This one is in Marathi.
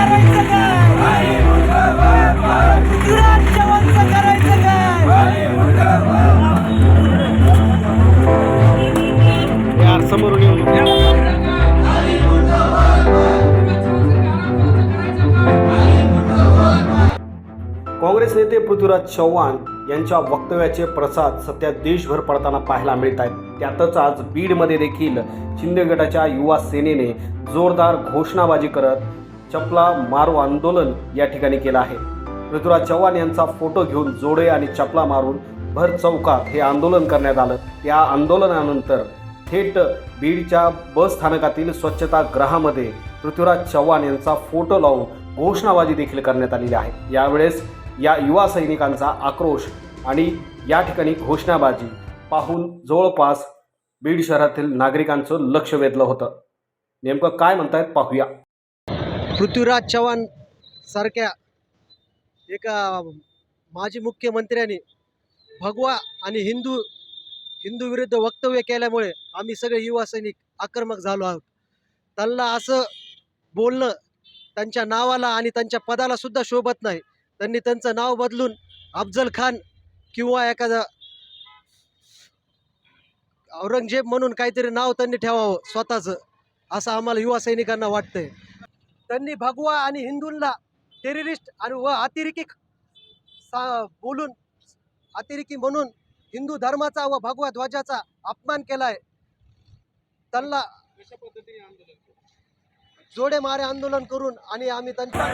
करायचं काय करायचं काय काँग्रेस नेते पृथ्वीराज चव्हाण यांच्या वक्तव्याचे प्रसाद सध्या देशभर पडताना पाहायला मिळत आहेत. त्यातच आज बीडमध्ये देखील शिंदे गटाच्या युवा सेनेने जोरदार घोषणाबाजी करत चपला मारो आंदोलन या ठिकाणी केलं आहे. पृथ्वीराज चव्हाण यांचा फोटो घेऊन जोडे आणि चपला मारून भर चौकात हे आंदोलन करण्यात आलं. या आंदोलनानंतर थेट बीडच्या बस स्थानकातील स्वच्छतागृहामध्ये पृथ्वीराज चव्हाण यांचा फोटो लावून घोषणाबाजी देखील करण्यात आलेली आहे. यावेळेस या युवा सैनिकांचा आक्रोश आणि या ठिकाणी घोषणाबाजी पाहून जवळपास बीड शहरातील नागरिकांचं लक्ष वेधलं होतं. नेमकं काय म्हणतायत पाहूया. पृथ्वीराज चव्हाण सारख्या एका माजी मुख्यमंत्र्यांनी भगवा आणि हिंदू हिंदू विरुद्ध वक्तव्य केल्यामुळे आम्ही सगळे युवा सैनिक आक्रमक झालो आहोत. त्यांना असं बोलणं त्यांच्या नावाला आणि त्यांच्या पदाला सुद्धा शोभत नाही. त्यांनी त्यांचं नाव बदलून अफजल खान किंवा एखादा औरंगजेब म्हणून काहीतरी नाव त्यांनी ठेवावं स्वतःचं असं आम्हाला युवा सैनिकांना वाटतंय. त्यांनी भगवा आणि हिंदूंना टेररिस्ट आणि व अतिरेकी सा बोलून अतिरेकी म्हणून हिंदू धर्माचा व भगवा ध्वजाचा अपमान केलाय. त्यांना जोडे मारे आंदोलन करून आणि आम्ही त्यांच्या